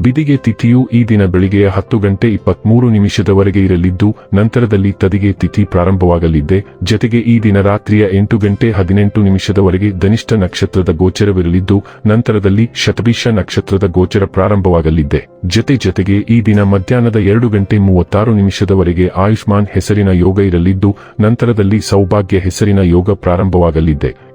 ಬಿದಿಗೆ ತಿಥಿಯು ಈ ದಿನ ಬೆಳಿಗ್ಗೆಯ ಹತ್ತು ಗಂಟೆ ಇಪ್ಪತ್ಮೂರು ನಿಮಿಷದವರೆಗೆ ಇರಲಿದ್ದು, ನಂತರದಲ್ಲಿ ತದಿಗೆ ತಿಥಿ ಪ್ರಾರಂಭವಾಗಲಿದ್ದೆ. ಜತೆಗೆ ಈ ದಿನ ರಾತ್ರಿಯ ಎಂಟು ಗಂಟೆ ಹದಿನೆಂಟು ನಿಮಿಷದವರೆಗೆ ಧನಿಷ್ಠ ನಕ್ಷತ್ರದ ಗೋಚರವಿರಲಿದ್ದು, ನಂತರದಲ್ಲಿ ಶತಭೀಷ ನಕ್ಷತ್ರದ ಗೋಚರ ಪ್ರಾರಂಭವಾಗಲಿದ್ದೆ. ಜತೆ ಜತೆಗೆ ಈ ದಿನ ಮಧ್ಯಾಹ್ನದ ಎರಡು ಗಂಟೆ ಮೂವತ್ತಾರು ನಿಮಿಷದವರೆಗೆ ಆಯುಷ್ಮಾನ್ ಹೆಸರಿನ ಯೋಗ ಇರಲಿದ್ದು, ನಂತರದಲ್ಲಿ ಸೌಭಾಗ್ಯ ಹೆಸರಿನ ಯೋಗ ಪ್ರಾರಂಭವಾಗಲಿದ್ದೆ.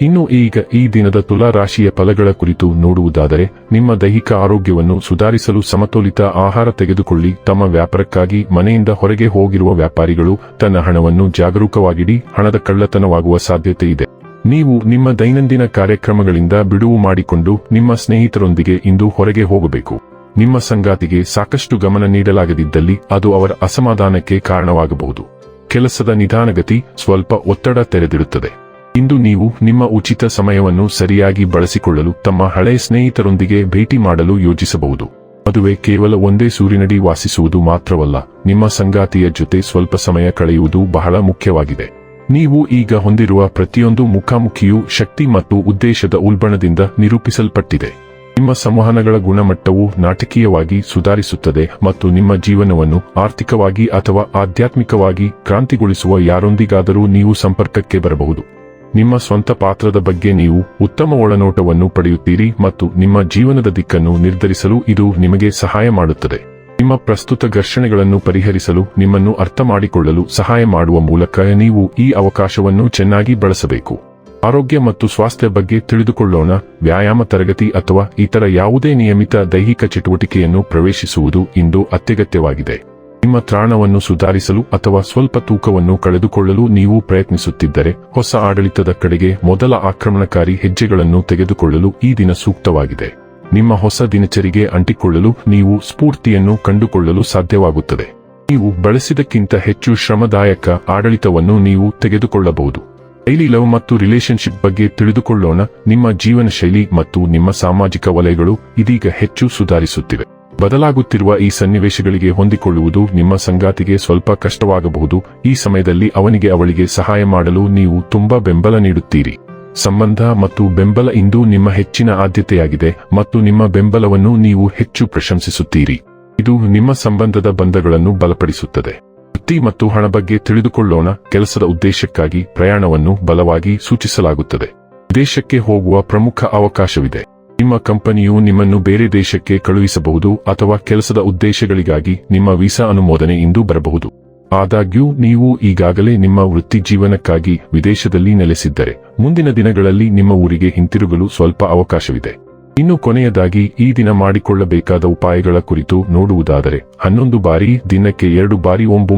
ಇನ್ನು ಈಗ ಈ ದಿನದ ತುಲಾ ರಾಶಿಯ ಫಲಗಳ ಕುರಿತು ನೋಡುವುದಾದರೆ, ನಿಮ್ಮ ದೈಹಿಕ ಆರೋಗ್ಯವನ್ನು ಸುಧಾರಿಸಲು ಸಮತೋಲಿತ ಆಹಾರ ತೆಗೆದುಕೊಳ್ಳಿ. ತಮ್ಮ ವ್ಯಾಪಾರಕ್ಕಾಗಿ ಮನೆಯಿಂದ ಹೊರಗೆ ಹೋಗಿರುವ ವ್ಯಾಪಾರಿಗಳು, ತನ್ನ ಹಣವನ್ನು ಜಾಗರೂಕವಾಗಿಡಿ, ಹಣದ ಕಳ್ಳತನವಾಗುವ ಸಾಧ್ಯತೆ ಇದೆ. ನೀವು ನಿಮ್ಮ ದೈನಂದಿನ ಕಾರ್ಯಕ್ರಮಗಳಿಂದ ಬಿಡುವು ಮಾಡಿಕೊಂಡು, ನಿಮ್ಮ ಸ್ನೇಹಿತರೊಂದಿಗೆ ಇಂದು ಹೊರಗೆ ಹೋಗಬೇಕು. ನಿಮ್ಮ ಸಂಗಾತಿಗೆ ಸಾಕಷ್ಟು ಗಮನ ನೀಡಲಾಗದಿದ್ದಲ್ಲಿ, ಅದು ಅವರ ಅಸಮಾಧಾನಕ್ಕೆ ಕಾರಣವಾಗಬಹುದು. ಕೆಲಸದ ನಿಧಾನಗತಿ ಸ್ವಲ್ಪ ಒತ್ತಡ ತೆರೆದಿರುತ್ತದೆ ಇಂದು ನೀವು ನಿಮ್ಮ ಉಚಿತ ಸಮಯವನ್ನು ಸರಿಯಾಗಿ ಬಳಸಿಕೊಳ್ಳಲು ತಮ್ಮ ಹಳೆಯ ಸ್ನೇಹಿತರೊಂದಿಗೆ ಭೇಟಿ ಮಾಡಲು ಯೋಜಿಸಬಹುದು. ಮದುವೆ ಕೇವಲ ಒಂದೇ ಸೂರಿನಡಿ ವಾಸಿಸುವುದು ಮಾತ್ರವಲ್ಲ, ನಿಮ್ಮ ಸಂಗಾತಿಯ ಜೊತೆ ಸ್ವಲ್ಪ ಸಮಯ ಕಳೆಯುವುದು ಬಹಳ ಮುಖ್ಯವಾಗಿದೆ. ನೀವು ಈಗ ಹೊಂದಿರುವ ಪ್ರತಿಯೊಂದು ಮುಖಾಮುಖಿಯು ಶಕ್ತಿ ಮತ್ತು ಉದ್ದೇಶದ ಉಲ್ಬಣದಿಂದ ನಿರೂಪಿಸಲ್ಪಟ್ಟಿದೆ. ನಿಮ್ಮ ಸಂವಹನಗಳ ಗುಣಮಟ್ಟವು ನಾಟಕೀಯವಾಗಿ ಸುಧಾರಿಸುತ್ತದೆ ಮತ್ತು ನಿಮ್ಮ ಜೀವನವನ್ನು ಆರ್ಥಿಕವಾಗಿ ಅಥವಾ ಆಧ್ಯಾತ್ಮಿಕವಾಗಿ ಕ್ರಾಂತಿಗೊಳಿಸುವ ಯಾರೊಂದಿಗಾದರೂ ನೀವು ಸಂಪರ್ಕಕ್ಕೆ ಬರಬಹುದು. ನಿಮ್ಮ ಸ್ವಂತ ಪಾತ್ರದ ಬಗ್ಗೆ ನೀವು ಉತ್ತಮ ಒಳನೋಟವನ್ನು ಪಡೆಯುತ್ತೀರಿ ಮತ್ತು ನಿಮ್ಮ ಜೀವನದ ದಿಕ್ಕನ್ನು ನಿರ್ಧರಿಸಲು ಇದು ನಿಮಗೆ ಸಹಾಯ ಮಾಡುತ್ತದೆ. ನಿಮ್ಮ ಪ್ರಸ್ತುತ ಘರ್ಷಣೆಗಳನ್ನು ಪರಿಹರಿಸಲು ನಿಮ್ಮನ್ನು ಅರ್ಥ ಮಾಡಿಕೊಳ್ಳಲು ಸಹಾಯ ಮಾಡುವ ಮೂಲಕ ನೀವು ಈ ಅವಕಾಶವನ್ನು ಚೆನ್ನಾಗಿ ಬಳಸಬೇಕು. ಆರೋಗ್ಯ ಮತ್ತು ಸ್ವಾಸ್ಥ್ಯ ಬಗ್ಗೆ ತಿಳಿದುಕೊಳ್ಳೋಣ, ವ್ಯಾಯಾಮ ತರಗತಿ ಅಥವಾ ಇತರ ಯಾವುದೇ ನಿಯಮಿತ ದೈಹಿಕ ಚಟುವಟಿಕೆಯನ್ನು ಪ್ರವೇಶಿಸುವುದು ಇಂದು ಅತ್ಯಗತ್ಯವಾಗಿದೆ. ನಿಮ್ಮ ತ್ರಾಣವನ್ನು ಸುಧಾರಿಸಲು ಅಥವಾ ಸ್ವಲ್ಪ ತೂಕವನ್ನು ಕಳೆದುಕೊಳ್ಳಲು ನೀವು ಪ್ರಯತ್ನಿಸುತ್ತಿದ್ದರೆ ಹೊಸ ಆಡಳಿತದ ಕಡೆಗೆ ಮೊದಲ ಆಕ್ರಮಣಕಾರಿ ಹೆಜ್ಜೆಗಳನ್ನು ತೆಗೆದುಕೊಳ್ಳಲು ಈ ದಿನ ಸೂಕ್ತವಾಗಿದೆ. ನಿಮ್ಮ ಹೊಸ ದಿನಚರಿಗೆ ಅಂಟಿಕೊಳ್ಳಲು ನೀವು ಸ್ಫೂರ್ತಿಯನ್ನು ಕಂಡುಕೊಳ್ಳಲು ಸಾಧ್ಯವಾಗುತ್ತದೆ. ನೀವು ಬಳಸಿದಕ್ಕಿಂತ ಹೆಚ್ಚು ಶ್ರಮದಾಯಕ ಆಡಳಿತವನ್ನು ನೀವು ತೆಗೆದುಕೊಳ್ಳಬಹುದು. ಡೈಲಿ ಲವ್ ಮತ್ತು ರಿಲೇಶನ್ಶಿಪ್ ಬಗ್ಗೆ ತಿಳಿದುಕೊಳ್ಳೋಣ. ನಿಮ್ಮ ಜೀವನ ಶೈಲಿ ಮತ್ತು ನಿಮ್ಮ ಸಾಮಾಜಿಕ ವಲಯಗಳು ಇದೀಗ ಹೆಚ್ಚು ಸುಧಾರಿಸುತ್ತಿವೆ. ಬದಲಾಗುತ್ತಿರುವ ಈ ಸನ್ನಿವೇಶಗಳಿಗೆ ಹೊಂದಿಕೊಳ್ಳುವುದು ನಿಮ್ಮ ಸಂಗಾತಿಗೆ ಸ್ವಲ್ಪ ಕಷ್ಟವಾಗಬಹುದು. ಈ ಸಮಯದಲ್ಲಿ ಅವನಿಗೆ ಅವಳಿಗೆ ಸಹಾಯ ಮಾಡಲು ನೀವು ತುಂಬಾ ಬೆಂಬಲ ನೀಡುತ್ತೀರಿ. ಸಂಬಂಧ ಮತ್ತು ಬೆಂಬಲ ಇಂದು ನಿಮ್ಮ ಹೆಚ್ಚಿನ ಆದ್ಯತೆಯಾಗಿದೆ ಮತ್ತು ನಿಮ್ಮ ಬೆಂಬಲವನ್ನು ನೀವು ಹೆಚ್ಚು ಪ್ರಶಂಸಿಸುತ್ತೀರಿ. ಇದು ನಿಮ್ಮ ಸಂಬಂಧದ ಬಂಧಗಳನ್ನು ಬಲಪಡಿಸುತ್ತದೆ. ವೃತ್ತಿ ಮತ್ತು ಹಣ ಬಗ್ಗೆ ತಿಳಿದುಕೊಳ್ಳೋಣ. ಕೆಲಸದ ಉದ್ದೇಶಕ್ಕಾಗಿ ಪ್ರಯಾಣವನ್ನು ಬಲವಾಗಿ ಸೂಚಿಸಲಾಗುತ್ತದೆ. ದೇಶಕ್ಕೆ ಹೋಗುವ ಪ್ರಮುಖ ಅವಕಾಶವಿದೆ. ನಿಮ್ಮ ಕಂಪನಿಯು ನಿಮ್ಮನ್ನು ಬೇರೆ ದೇಶಕ್ಕೆ ಕಳುಹಿಸಬಹುದು ಅಥವಾ ಕೆಲಸದ ಉದ್ದೇಶಗಳಿಗಾಗಿ ನಿಮ್ಮ ವೀಸಾ ಅನುಮೋದನೆ ಇಂದು ಬರಬಹುದು. ಆದಾಗ್ಯೂ, ನೀವು ಈಗಾಗಲೇ ನಿಮ್ಮ ವೃತ್ತಿ ಜೀವನಕ್ಕಾಗಿ ವಿದೇಶದಲ್ಲಿ ನೆಲೆಸಿದ್ದರೆ, ಮುಂದಿನ ದಿನಗಳಲ್ಲಿ ನಿಮ್ಮ ಊರಿಗೆ ಹಿಂತಿರುಗಲು ಸ್ವಲ್ಪ ಅವಕಾಶವಿದೆ. ಇನ್ನು ಕೊನೆಯದಾಗಿ, ಈ ದಿನ ಮಾಡಿಕೊಳ್ಳಬೇಕಾದ ಉಪಾಯಗಳ ಕುರಿತು ನೋಡುವುದಾದರೆ, ಹನ್ನೊಂದು ಬಾರಿ ದಿನಕ್ಕೆ ಎರಡು ಬಾರಿ ಓಂ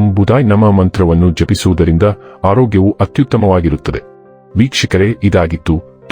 ನಮ್ಮ ಮಂತ್ರವನ್ನು ಜಪಿಸುವುದರಿಂದ ಆರೋಗ್ಯವು ಅತ್ಯುತ್ತಮವಾಗಿರುತ್ತದೆ. ವೀಕ್ಷಕರೇ, ಇದಾಗಿತ್ತು